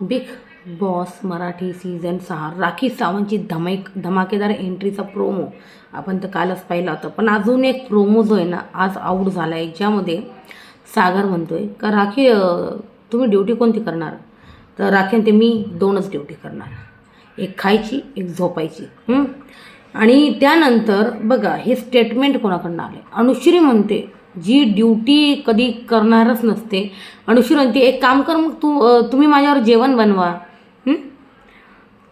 Big boss Marathi season सहा. राखी सावंतची धमैक धमाकेदार एंट्रीचा promo आपण तर कालच पाहिला होता. पण अजून एक प्रोमो जो आहे ना आज आऊट झाला आहे ज्यामध्ये सागर म्हणतो आहे का राखी तुम्ही ड्युटी कोणती करणार? तर राखी ते मी दोनच ड्युटी करणार. एक खायची एक झोपायची. आणि त्यानंतर बघा हे स्टेटमेंट कोणाकडनं आले अनुश्री म्हणते जी ड्युटी कधी करणारच नसते. अनुश्री म्हणते एक काम कर मग तू तुम्ही माझ्यावर जेवण बनवा.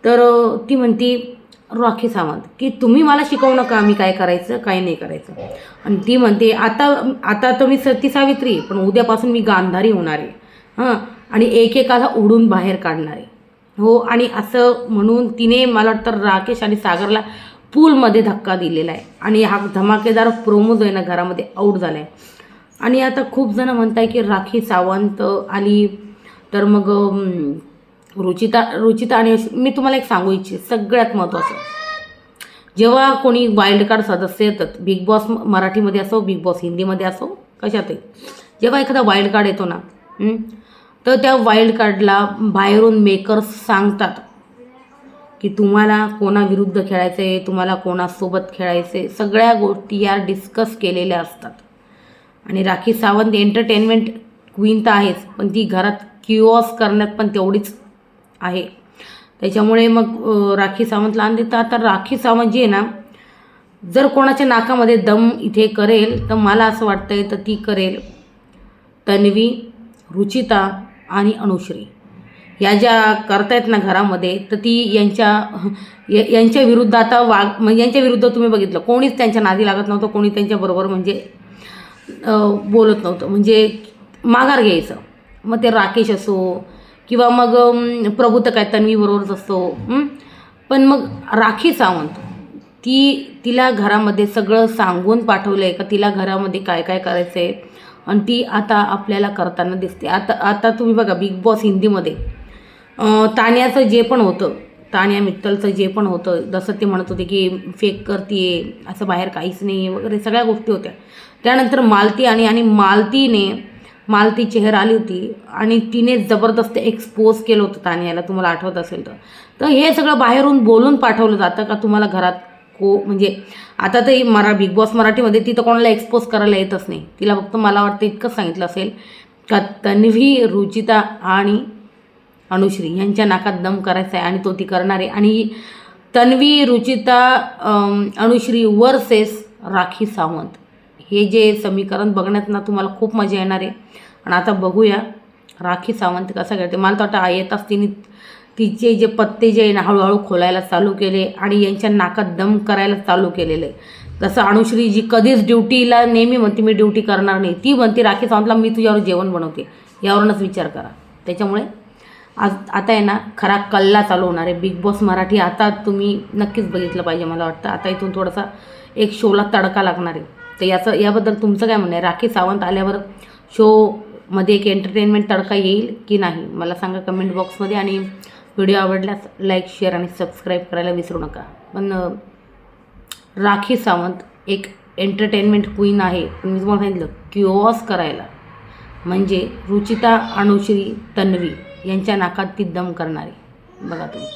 तर ती म्हणती राखी सावंत की तुम्ही मला शिकवू नका मी काय करायचं काय नाही करायचं? आणि ती म्हणते आता आता तर मी सती सावित्री पण उद्यापासून मी गांधारी होणार आहे. हां? आणि एकेकाला उडून बाहेर काढणार आहे. हो आणि असं म्हणून तिने मला वाटतं राकेश आणि सागरला पूलमध्ये धक्का दिलेला आहे. आणि हा धमाकेदार प्रोमो जो आहे ना घरामध्ये आऊट झाला आहे आणि आता खूप जण म्हणत आहे की राखी सावंत आली तर मग रुचिता रुचिता आणि मी तुम्हाला एक सांगू इच्छित सगळ्यात महत्त्वाचं जेव्हा कोणी वाईल्ड कार्ड सदस्य येतात बिग बॉस म- मराठीमध्ये असो बिग बॉस हिंदीमध्ये असो कशातही. जेव्हा एखादा वाईल्ड कार्ड येतो ना तर त्या वाईल्ड कार्डला बाहेरून मेकर्स सांगतात की तुम्हाला कोणाविरुद्ध खेळायचं आहे तुम्हाला कोणासोबत खेळायचं आहे सगळ्या गोष्टी या डिस्कस केलेल्या असतात. आणि राखी सावंत एंटरटेनमेंट क्वीन तर आहेच पण ती घरात क्युओस करण्यात पण तेवढीच आहे. त्याच्यामुळे मग राखी सावंतला आणते तर आता राखी सावंत जी आहे ना जर कोणाच्या नाकामध्ये दम इथे करेल तर मला असं वाटतं आहे तर ती करेल तन्वी रुचिता आणि अनुश्री. या ज्या करतायत ना घरामध्ये तर ती यांच्या या- यांच्या विरुद्ध आता वाग म्हणजे यांच्या विरुद्ध तुम्ही बघितलं कोणीच त्यांच्या नादी लागत नव्हतं कोणी त्यांच्याबरोबर म्हणजे बोलत नव्हतं. म्हणजे माघार घ्यायचं. मग ते राकेश असो किंवा मग प्रभू तर काय तन्वीबरोबरच असतो पण मग राखी सावंत ती तिला घरामध्ये सगळं सांगून पाठवलं आहे का? तिला घरामध्ये काय काय करायचं आहे आणि ती आता आपल्याला करताना दिसते. आता आता तुम्ही बघा बिग बॉस हिंदीमध्ये तान्याचं जे पण होतं तान्या मित्तलचं जे पण होतं जसं ते म्हणत होते की फेक करते असं बाहेर काहीच नाही आहे वगैरे सगळ्या गोष्टी होत्या. त्यानंतर मालती आणि आणि मालतीने मालती चेहर आली होती आणि तिने जबरदस्त एक्सपोज केलं होतं तान्याला तुम्हाला आठवत असेल तर. तर हे सगळं बाहेरून बोलून पाठवलं जातं का तुम्हाला घरात को म्हणजे आता तर मरा बिग बॉस मराठीमध्ये ती तर कोणाला एक्सपोज करायला येतच नाही. तिला फक्त मला वाटतं इतकंच सांगितलं असेल का तन्वी रुचिता आणि अनुश्री यांच्या नाकात दम करायचा आहे आणि तो ती करणार आहे. आणि तन्वी रुचिता अनुश्री वर्सेस राखी सावंत. हे जे समीकरण बघण्यात ना तुम्हाला खूप मजा येणार आहे. आणि आता बघूया राखी सावंत कसं करते मला तर वाटतं येताच तिने तिचे जे पत्ते जे आहे ना हळूहळू खोलायला चालू केले आणि यांच्या नाकात दम करायला चालू केलेलं आहे. जसं अनुश्री जी कधीच ड्युटीला नेहमी म्हणते मी ड्युटी करणार नाही. ती म्हणते राखी सावंतला मी तुझ्यावर जेवण बनवते. यावरूनच विचार करा. त्याच्यामुळे आज आता आहे ना खरा कल्ला चालू होणार आहे. बिग बॉस मराठी आता तुम्ही नक्कीच बघितलं पाहिजे मला वाटतं. आता इथून थोडासा एक शोला तडका लागणार आहे. तर याचं याबद्दल तुमचं काय म्हणणं आहे? राखी सावंत आल्यावर शोमध्ये एक एंटरटेनमेंट तडका येईल की नाही? मला सांगा कमेंट बॉक्समध्ये आणि व्हिडिओ आवडल्यास लाईक शेअर आणि सबस्क्राईब करायला विसरू नका. पण राखी सावंत एक एंटरटेनमेंट क्वीन आहे. पण मी तुम्हाला सांगितलं क्युओस करायला. म्हणजे रुचिता अनुश्री तन्वी. यांच्या नाकात ती दम करणारी. बघा तुम्ही.